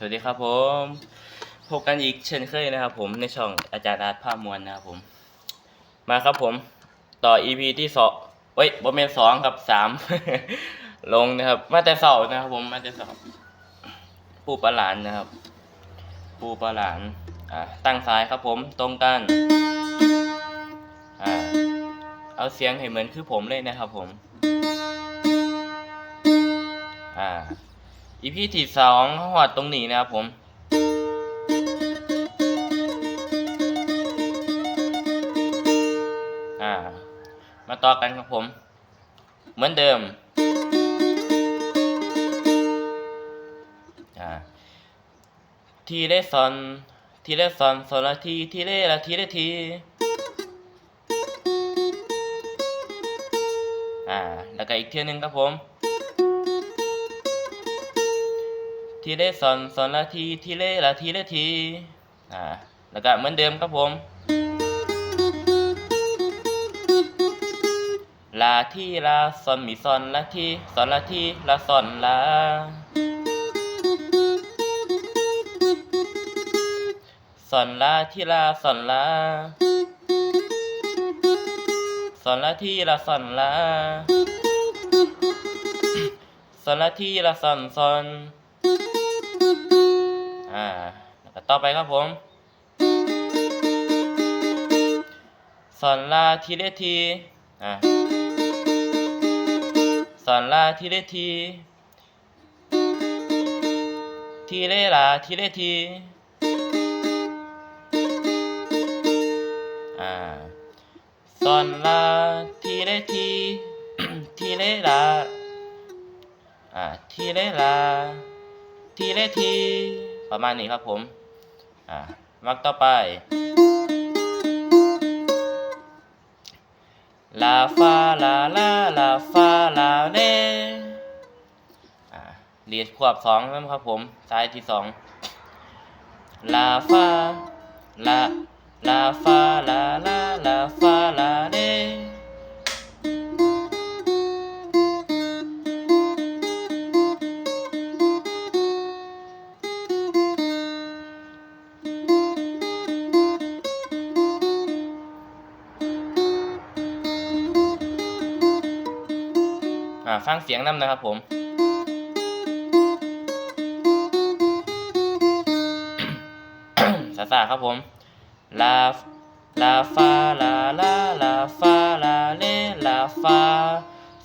สวัสดีครับผมพบกันอีกเช่นเคยนะครับ ผมในช่องอาจารย์อาร์ตภาพมวลนะครับผม มาครับผม ต่อ EP ที่สองเว้ยบอมเมนสองกับสามลงนะครับ มาแต่เสาร์นะครับ ผมมาแต่เสาร์ปูปลาหลานนะครับปูปลาหลานอ่าตั้งสายครับผมตรงกันอ่าเอาเสียงให้เหมือนคือผมเลยนะครับ ผม อ่า อีพีที่สองหอดตรงนี้นะครับผมอ่า มาต่อกันครับผม เหมือนเดิมอ่าทีเลซอนทีเลซอนโซลาทีทีเลละทีเลทีอ่าแล้วก็อีกเที่ยหนึงครับผม ทีเลซอนซอนละทีทีเลละทีเลทีอ่าแล้วก็เหมือนเดิมครับผมลาทีลาซอนมีซอนละทีซอนละทีลาซอนลาซอนลาทีลาซอนลาซอนละทีลาซอนลาซอนละทีลาซอนซอน อ่าแล้วก็ต่อไปครับผมสอนลาทีเลทีอ่าสอนลาทีเลทีทีเลลาทีเลทีอ่าสอนลาทีเลทีทีเลลาอ่าทีเลลาทีเลที ประมาณนี้ครับผมอ่ามักต่อไปลาฟาลาลาลาฟาลาเลอ่าเรียนควบสองนะครับผมสายที่สองลาฟาลาลาฟาลาลาลาฟาลาเล สียงนำนะครับผม สาสาครับผม ลา ลาฟา ลา ลา ลาฟา ลาเลลาฟา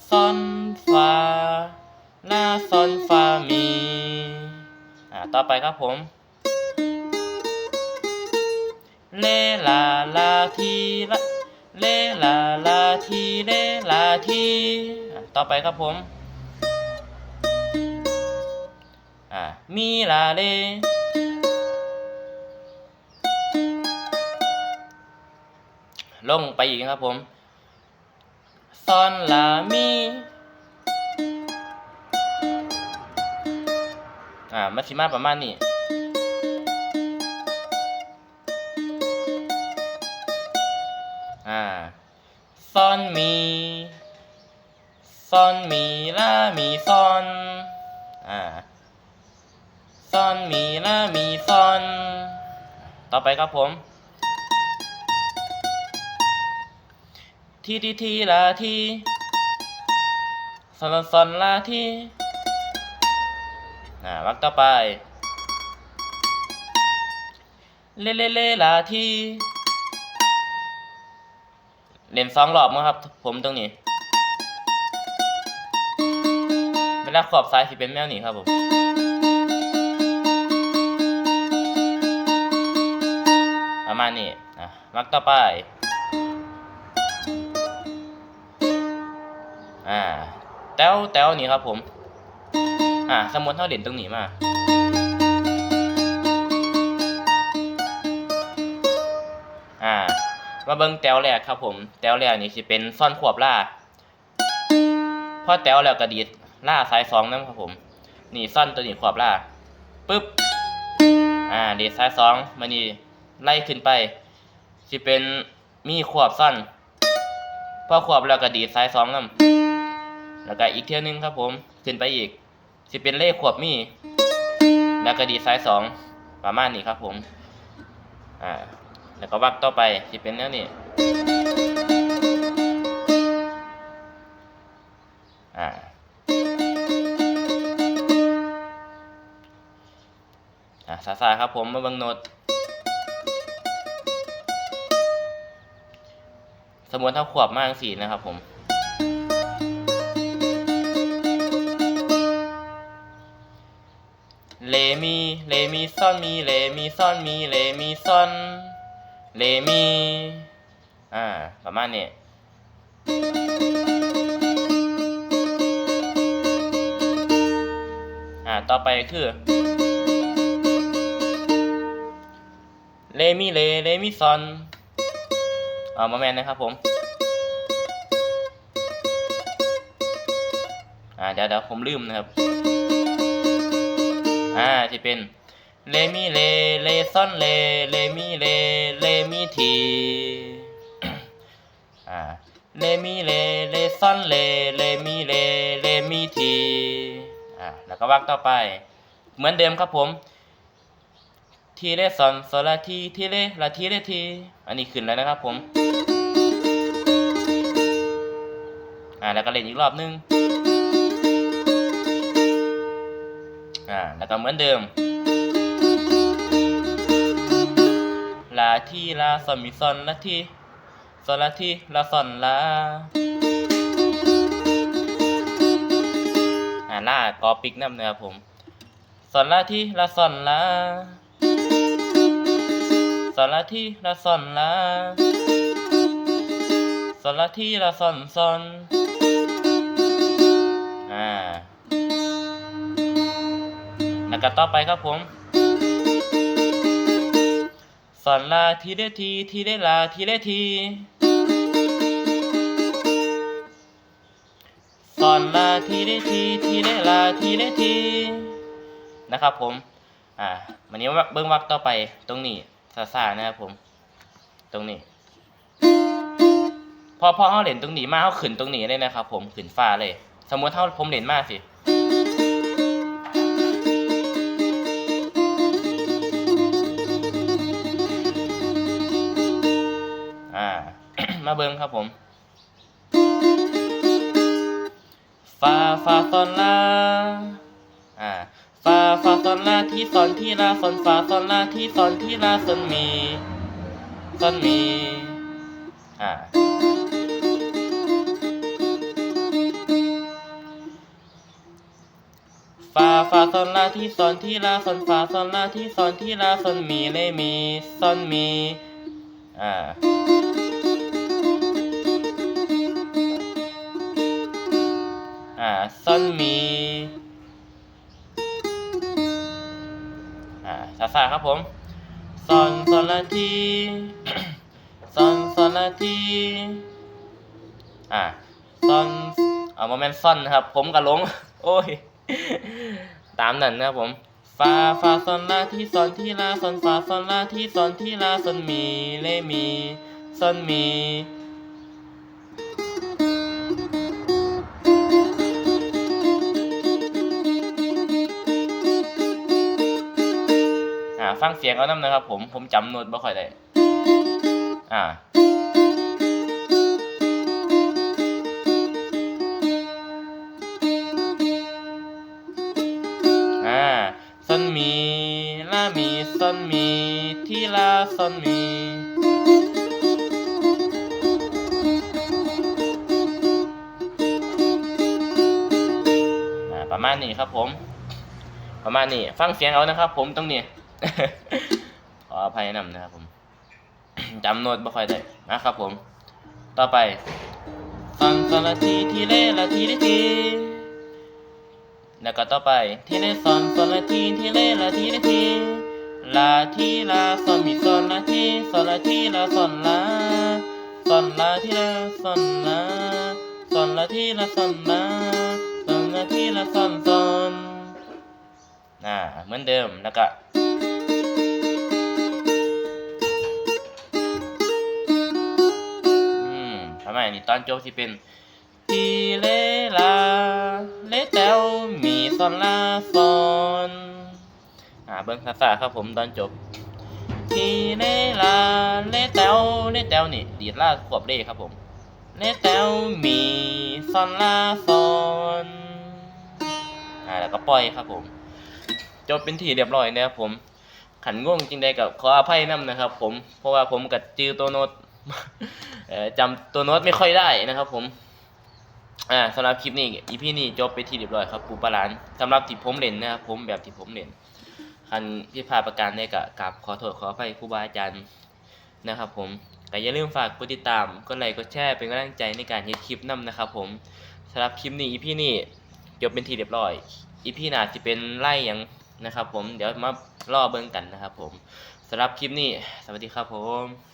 ซอนฟาลาซอนฟามี อ่า ต่อไปครับผม เลลา ลาทีละเลลาลาทีเลลาทีอะต่อไปครับผม มีลาเลลงไปอีกครับผมซอนลามีอ่ามัชิมาประมาณนี้อ่าซอนมีซอนมีลามีซอนอ่า ซอนมีลามีซอน ต่อไปครับผมทีทีทีลาทีซอนซอนลาทีอ่าวักต่อไป เลเลเลลาทีเล่นสองรอบมั้งครับ ผมตรงนี้เวลาขอบซ้ายสิเป็นแมวนี่ครับผม มาณนี้นะมักต่อไปอ่าแต้วแต้วนี่ครับผม อ่าสมมติเท่าเด่นตรงนี้มาอ่ามาเบิ่งแต้วแรกครับผม แต้วแรกนี่สิเป็นซ่อนขวบล่าพอแต้วแล้วก็ดีดล่าสายสองนั่นครับผม นี่ซ่อนตัวนี้ขวบล่าปึ๊บ อ่าดีดสายสองมันนี่ ไล่ขึ้นไปสิเป็นมีขวบซ่อนพอขวบแล้วก็ดีดสายสองนั่นแล้วก็อีกเที่ยวหนึงครับผมขึ้นไปอีกสิเป็นเลขขวบมี แล้วก็ดีไซน์สองประมาณนี้ครับผมอ่าแล้วก็วักต่อไปที่เป็นแนวนี้อ่าอ่าซาซาครับผมมาเบิ่งโน้ต สมมติถ้าขวบมากสี่นะครับผม เลมี เลมีซ่อนมี เลมีซ่อนมี เลมีซ่อน เลมี อ่า ประมาณนี้อ่า ต่อไปคือเลมีเลเลมีซอน อ่ามาแมนนะครับผม อ่าเดี๋ยวเดี๋ยวผมลืมนะครับ อ่าที่เป็นเลมีเลเลซอนเลเลมีเลเลมีทีอ่าเลมีเลเลซอนเลเลมีเลเลมีทีอ่าแล้วก็วักต่อไป เหมือนเดิมครับผมทีเลซอนโซลาทีทีเลลาทีเลที อันนี้ขึ้นแล้วนะครับผม อ่าแล้วก็เล่นอีกรอบนึงอ่าแล้วก็เหมือนเดิมลาที่ลาซอนมีซอนลาที่ซอนลาที่ลาซอนลาอ่าลากอปิกน้ำนะครับผมซอนลาที่ลาซอนลาซอนลาที่ลาซอนลาซอนลาที่ลาซอนซอน อ่าแล้วก็ต่อไปครับผมสอนลาทีเดทีทีเดลาทีเดทีสอนลาทีเดทีทีเดลาทีเดทีนะครับผมอ่าวันนี้เบิ้งวักต่อไปตรงนี้ซาซานะครับผม ตรงนี้ พอพอเขาเล่นตรงนี้มาเขาขึ้นตรงนี้เลยนะครับผมขึ้นฟ้าเลย สมมติถ้าผมเล่นมากสิ อ่า มาเบิ้งครับผมฟาฟาซอนลาอ่าฟาฟาซอนลาที่ซอนที่ลาซอนฟาซอนลาที่ซอนที่ลาซอนมีซอนมี อ่า ฟาซอนลาที่ซอนที่ลาซอนฟาซอนลาที่ซอนที่ลาซอนมีเลมีซอนมีอ่าอ่าซอนมีอ่าซาซาครับผมซอนซอนลาทีซอนซอนลาทีอ่าซอนเอามาแมนซอนนะครับ ผมกับลง โอ้ย ตามนั้นนะครับผมฟาฟาซอนลาที่ซอนที่ลาซอนฟาซอนลาที่ซอนที่ลาซอนมีเลมีซอนมีอ่าฟังเสียงเอาน้ำนะครับผมผมจำโน้ตบ่ค่อยได้อ่า อนมีที่ลาซอนมี ประมาณนี้ครับผม ประมาณนี้ ฟังเสียงเอานะครับ ผมตรงนี้ขออภัยนำนะครับผมจำโน้ตไม่ค่อยได้นะครับผม ต่อไป ฟังซอนละทีทีเลละทีละทีแล้วก็ต่อไปทีเลซอนซอนละทีทีเลละทีละที ลาทีลาซอนมีซอนละทีซอนละทีลาซอนลาซอนลาทีลาซอนลาซอนละทีลาซอนลาซอนละทีลาซอนซอนอ่าเหมือนเดิมแล้วก็อืมทำไมนี่ตอนจบที่เป็นทีเลลาเลแตวมีซอนลาซอน เบิ้งซาซาครับผมตอนจบทีเนลาเลแตวเลแตวนี่ดีดลาขวบเล่ครับผมเลแตวมีซอนลาซอนอ่าแล้วก็ปล่อยครับผม จบเป็นที่เรียบร้อยนะครับผมขันง่วงจริงใดกับขออภัยน้ำนะครับ ผมเพราะว่าผมกับจือตัวโน้ตจำตัวโน้ตไม่ค่อยได้นะครับ ผมอ่าสำหรับคลิปนี้อีพีนี้จบไปที่เรียบร้อยครับปูปลาหลานสำหรับที่ผมเล่นนะครับผมแบบที่ผมเล่น คันที่พาประการได้กับกับขอโทษขออภัยครูบาอาจารย์นะครับ ผมแต่อย่าลืมฝากกดติดตามกดไลค์กดแชร์เป็นกำลังใจในการเฮ็ดคลิปนํนะครับ ผมสำหรับคลิปนี้อีพีนี้จบเป็นทีเรียบร้อยอีพีหน้าจะเป็นไล่อยังนะครับ ผมเดี๋ยวมารอเบิ่งกันนะครับ ผมสำหรับคลิปนี้ สวัสดีครับผม